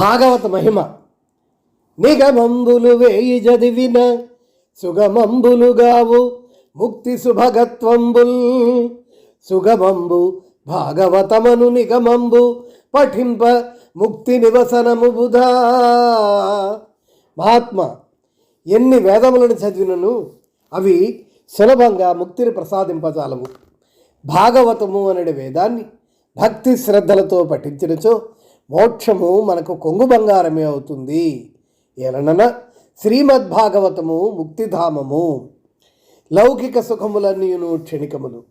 భాగవత మహిమ. నిగమంబులు వేయి చదివిన సుగమంబులుగావు ముక్తి సుభగత్వంబుల్. సుగమంబు భాగవతమను నిగమంబు పఠింప ముక్తి నివసనము బుధా. మహాత్మ ఎన్ని వేదములను చదివినను అవి సులభంగా ముక్తిని ప్రసాదింపజాలవు. భాగవతము అనే వేదాన్ని భక్తి శ్రద్ధలతో పఠించినచో మోక్షము మనకు కొంగు బంగారమే అవుతుంది. ఎలనన శ్రీమద్భాగవతము ముక్తిధామము. లౌకిక సుఖములన్నీను క్షణికములు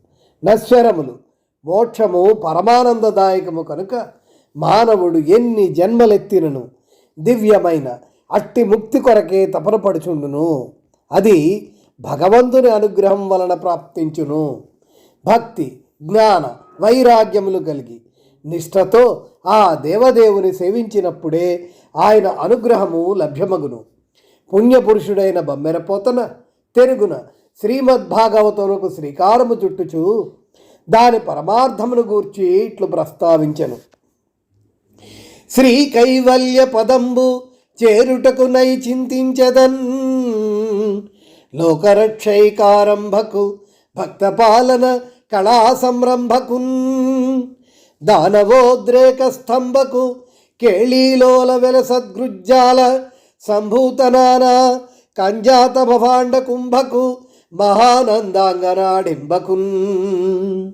నశ్వరములు. మోక్షము పరమానందదాయకము కనుక మానవుడు ఎన్ని జన్మలెత్తినను దివ్యమైన అట్టి ముక్తి కొరకే తపనపడుచుండును. అది భగవంతుని అనుగ్రహం వలన ప్రాప్తించును. భక్తి జ్ఞాన వైరాగ్యములు కలిగి నిష్ఠతో ఆ దేవదేవుని సేవించినప్పుడే ఆయన అనుగ్రహము లభ్యమగును. పుణ్యపురుషుడైన బమ్మెరపోతన తెరుగున శ్రీమద్భాగవతములకు శ్రీకారము చుట్టుచు దాని పరమార్థమును గూర్చి ఇట్లు ప్రస్తావించను. శ్రీ కైవల్య పదంబు చేరుటకు నై చింతించదన్. లోకరక్షైకారంభకు భక్తపాలన కళా సంరంభకున్ దానవోద్రేక స్తంభకు కేళీలోల వెల సద్గృజ్జాల సంభూతనాన కంజాత భవాండ కుంభకు మహానందాంగనాడింబకున్.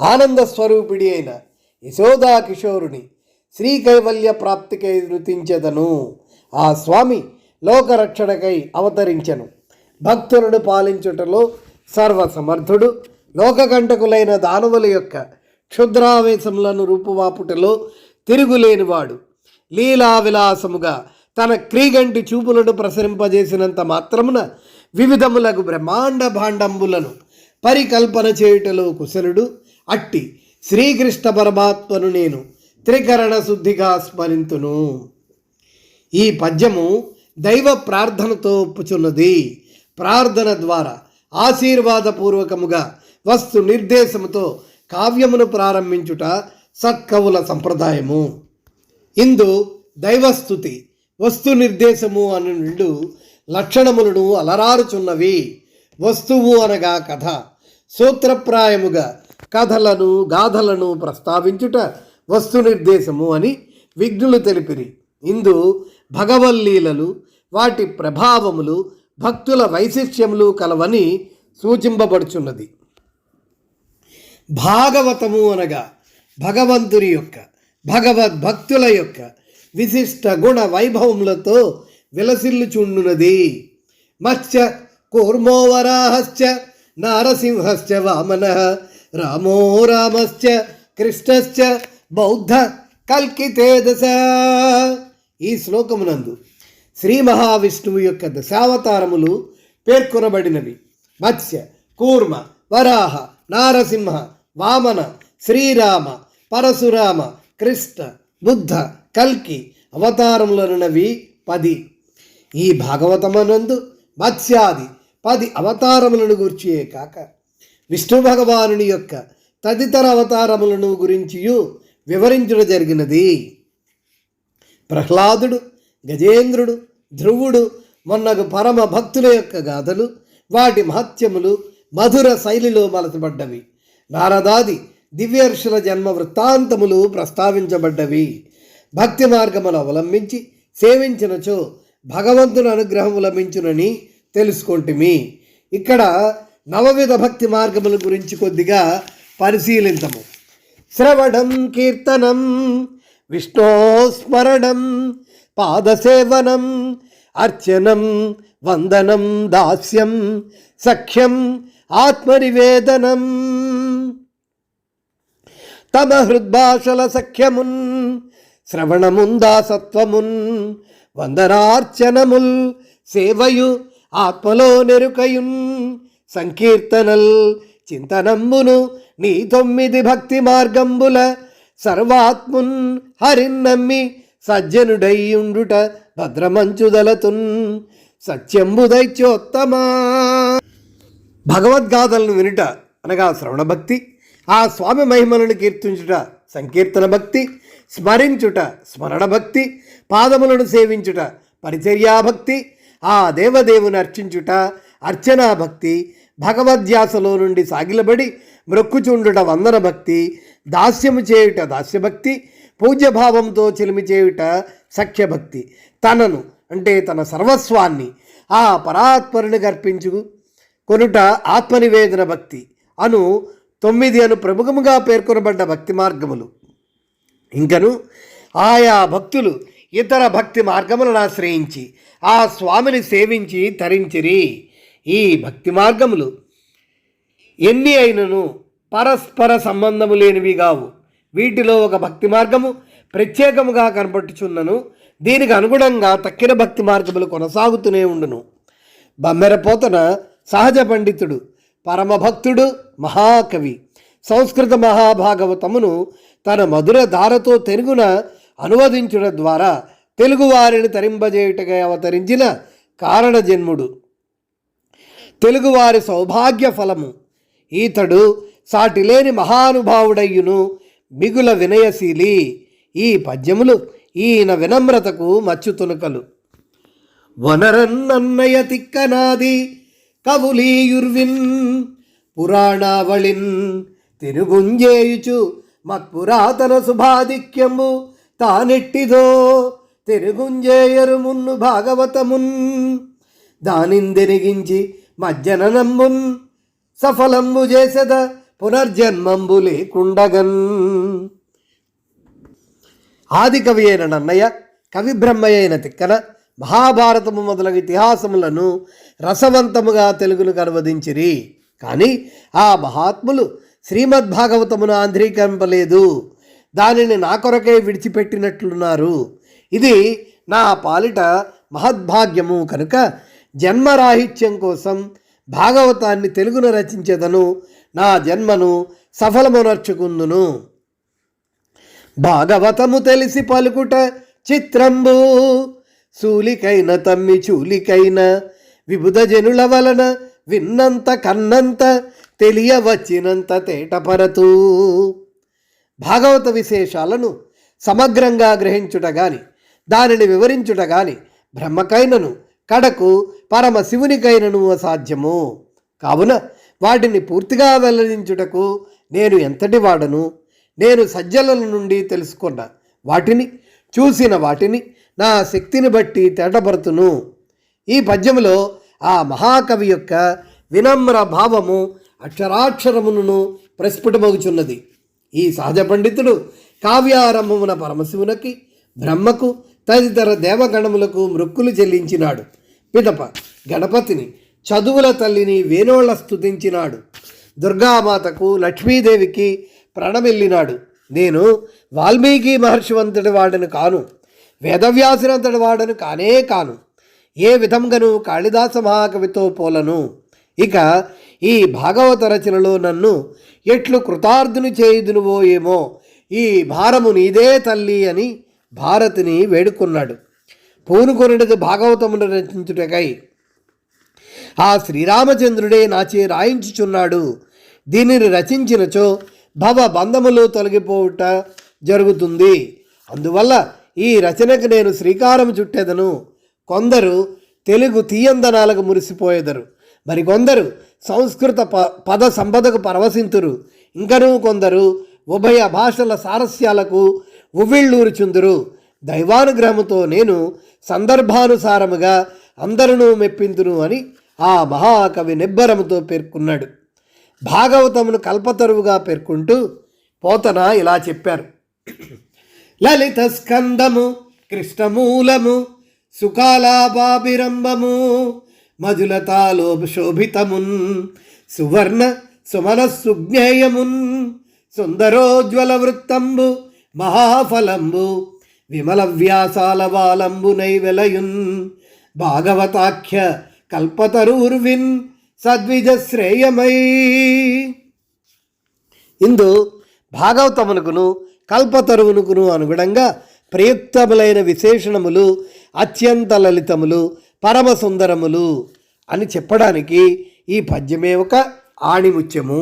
ఆనంద స్వరూపిడి అయిన యశోదా కిషోరుని శ్రీ కైవల్య ప్రాప్తికై నృతించెదను. ఆ స్వామి లోకరక్షణకై అవతరించెను. భక్తులను పాలించుటలో సర్వసమర్థుడు. లోకకంటకులైన దానవుల యొక్క క్షుద్రావేశములను రూపువాపుటలో తిరుగులేనివాడు. లీలా విలాసముగా తన క్రీగంటి చూపులను ప్రసరింపజేసినంత మాత్రమున వివిధములకు బ్రహ్మాండ భాండంబులను పరికల్పన చేయుటలో కుశలుడు అట్టి శ్రీకృష్ణ పరమాత్మను నేను త్రికరణ శుద్ధిగా స్మరింతును. ఈ పద్యము దైవ ప్రార్థనతో ఒప్పుచున్నది. ప్రార్థన ద్వారా ఆశీర్వాదపూర్వకముగా వస్తు నిర్దేశముతో కావ్యమును ప్రారంభించుట సత్కవుల సంప్రదాయము. ఇందు దైవస్థుతి వస్తు నిర్దేశము అను నుండు లక్షణములను అలరారుచున్నవి. వస్తువు అనగా కథ. సూత్రప్రాయముగా కథలను గాథలను ప్రస్తావించుట వస్తు నిర్దేశము అని విఘ్నులు తెలిపిరి. ఇందు భగవల్లీలలు వాటి ప్రభావములు భక్తుల వైశిష్యములు కలవని సూచింపబడుచున్నది. భాగవతము అనగా భగవంతుని యొక్క భగవద్భక్తుల యొక్క విశిష్ట గుణ వైభవములతో విలసిల్లుచుండునది. మత్స్య కూర్మోవరాహశ్చ నారసింహశ్చ వామన రామో రామశ్చ కృష్ణశ్చ బౌద్ధ కల్కితే దశ ఈ శ్లోకమునందు శ్రీ మహావిష్ణువు యొక్క దశావతారములు పేర్కొనబడినవి. మత్స్య కూర్మ వరాహ నారసింహ వామన శ్రీరామ పరశురామ కృష్ణ బుద్ధ కల్కి అవతారములనున్నవి పది. ఈ భాగవతమనందు మత్స్యాది పది అవతారములను గూర్చియే కాక విష్ణు భగవానుని యొక్క తదితర అవతారములను గురించియు వివరించడం జరిగినది. ప్రహ్లాదుడు గజేంద్రుడు ధ్రువుడు మొన్నగు పరమ భక్తుల యొక్క గాథలు వాటి మహత్యములు మధుర శైలిలో మలచబడ్డవి. నారదాది దివ్యర్షుల జన్మ వృత్తాంతములు ప్రస్తావించబడ్డవి. భక్తి మార్గమును అవలంబించి సేవించినచో భగవంతుని అనుగ్రహము లభించునని తెలుసుకుంటుమి. ఇక్కడ నవవిధ భక్తి మార్గముల గురించి కొద్దిగా పరిశీలించము. శ్రవణం కీర్తనం విష్ణోస్మరణం పాదసేవనం అర్చనం వందనం దాస్యం సఖ్యం ఆత్మనివేదనం. తమ హృద్భాషల సఖ్యమున్ శ్రవణముందాసత్వమున్ వందనార్చనముల్ సేవయు ఆత్మలో నెరుకయున్. సంకీర్తనల్ చింతనంబును నీ తొమ్మిది భక్తి మార్గంబుల సర్వాత్మున్ హరిన్నమ్మి సజ్జనుడైయుండుట భద్రమంచుదలతున్. సత్యంబుదైత్యోత్తమా భగవద్గాథలను వినుట అనగా శ్రవణ భక్తి ఆ స్వామి మహిమలను కీర్తించుట సంకీర్తన భక్తి స్మరించుట స్మరణ భక్తి పాదములను సేవించుట పరిచర్యాభక్తి ఆ దేవదేవుని అర్చించుట అర్చనా భక్తి భగవద్ధ్యాసలో నుండి సాగిలబడి మ్రొక్కుచుండుట వందన భక్తి దాస్యము చేయుట దాస్యభక్తి పూజ్యభావంతో చెలిమి చేయుట సఖ్యభక్తి తనను అంటే తన సర్వస్వాన్ని ఆ పరాత్పరుని గర్పించు కొనుట ఆత్మనివేదన భక్తి అను తొమ్మిది అను ప్రముఖముగా పేర్కొనబడ్డ భక్తి మార్గములు. ఇంకను ఆయా భక్తులు ఇతర భక్తి మార్గములను ఆశ్రయించి ఆ స్వామిని సేవించి తరించిరి. ఈ భక్తి మార్గములు ఎన్ని అయినను పరస్పర సంబంధము లేనివి కావు. వీటిలో ఒక భక్తి మార్గము ప్రత్యేకముగా కనబట్టుచున్నను దీనికి అనుగుణంగా తక్కిన భక్తి మార్గములు కొనసాగుతూనే ఉండును. బమ్మెరపోతన సహజ పండితుడు పరమభక్తుడు మహాకవి. సంస్కృత మహాభాగవతమును తన మధుర ధారతో తెలుగున అనువదించుట ద్వారా తెలుగువారిని తరింపజేయుటగా అవతరించిన కారణజన్ముడు. తెలుగువారి సౌభాగ్య ఫలము ఈతడు సాటిలేని మహానుభావుడయ్యును మిగుల వినయశీలి. ఈ పద్యములు ఈయన వినమ్రతకు మచ్చుతునుకలు. వనరన్నన్నయ తిక్కనాది కవులీయుర్విన్ పురాణావళిన్ తిరుగుంజేయుచు మత్పురాతన శుభాధిక్యము తానెట్టిదో తిరుగుంజేయరు మున్ను భాగవతమున్. దానిందెనిగించి మజ్జననంబున్ సఫలంబు చేసెద పునర్జన్మంబు లేకుండగన్. ఆది కవి అయిన నన్నయ్య కవి బ్రహ్మయ్య అయిన తిక్కన మహాభారతము మొదలగు ఇతిహాసములను రసవంతముగా తెలుగును అనువదించిరి. కానీ ఆ మహాత్ములు శ్రీమద్భాగవతమును ఆంధ్రీకరింపలేదు. దానిని నా కొరకే విడిచిపెట్టినట్లున్నారు. ఇది నా పాలిట మహద్భాగ్యము కనుక జన్మరాహిత్యం కోసం భాగవతాన్ని తెలుగును రచించేదను. నా జన్మను సఫలమునర్చుకుందును. భాగవతము తెలిసి పలుకుట చిత్రంబు సూలికైన తమ్మి చూలికైన విబుధ జనుల వలన విన్నంత కన్నంత తెలియవచ్చినంత తేటపరతూ భాగవత విశేషాలను సమగ్రంగా గ్రహించుట గాని దానిని వివరించుట గాని బ్రహ్మకైనను కడకు పరమశివునికైనను అసాధ్యము. కావున వాటిని పూర్తిగా వెల్లడించుటకు నేను ఎంతటి వాడను? నేను సజ్జల నుండి తెలుసుకున్న వాటిని చూసిన వాటిని నా శక్తిని బట్టి తేటపరుతును ఈ పద్యములో ఆ మహాకవి యొక్క వినమ్ర భావము అక్షరాక్షరమును ప్రస్ఫుటమగుచున్నది. ఈ సహజ పండితుడు కావ్యారంభమున పరమశివునకి బ్రహ్మకు తదితర దేవగణములకు మృక్కులు చెల్లించినాడు. పిదప గణపతిని చదువుల తల్లిని వేణోళ్ళ స్థుతించినాడు దుర్గామాతకు లక్ష్మీదేవికి ప్రణమిల్లినాడు. నేను వాల్మీకి మహర్షివంతుడి వాడిని కాను. వేదవ్యాసునంతటి వాడను కానే కాను. ఏ విధంగాను కాళిదాస మహాకవితో పోలను. ఇక ఈ భాగవత రచనలో నన్ను ఎట్లు కృతార్థుని చేయుదునువో ఏమో ఈ భారము నీదే తల్లి అని భారతిని వేడుకున్నాడు. పూనుకొనుడిది భాగవతమును రచించుటకై. ఆ శ్రీరామచంద్రుడే నాచే రాయించుచున్నాడు. దీనిని రచించినచో భవ బంధములు తొలగిపోవుట జరుగుతుంది. అందువల్ల ఈ రచనకు నేను శ్రీకారం చుట్టెదను. కొందరు తెలుగు తీయందనాలకు మురిసిపోయేదరు. మరికొందరు సంస్కృత ప పద సంపదకు పరవశింతురు. ఇంకనూ కొందరు ఉభయ భాషల సారస్యాలకు ఉవ్విళ్ళూరుచుందురు. దైవానుగ్రహముతో నేను సందర్భానుసారముగా అందరినూ మెప్పింతును అని ఆ మహాకవి నిబ్బరముతో పేర్కొన్నాడు. భాగవతమును కల్పతరువుగా పేర్కొంటూ పోతన ఇలా చెప్పారు. లలిత స్కందము కృష్ణమూలము సుకాలాబాభిరంభము మధులతాలో శోభితమున్ సువర్ణ సుమన సుందరోజ్వల వృత్తంబు మహాఫలంబు విమల వ్యాసాల వాలంబు నైవెలయున్ భాగవతాఖ్య కల్పతరూర్విన్ సద్విజ శ్రేయమై ఇందు భాగవతమునకును కల్పతరువునుకును అనుగుణంగా ప్రయుక్తములైన విశేషణములు అత్యంత లలితములు పరమ సుందరములు అని చెప్పడానికి ఈ పద్యమే ఒక ఆణిముత్యము.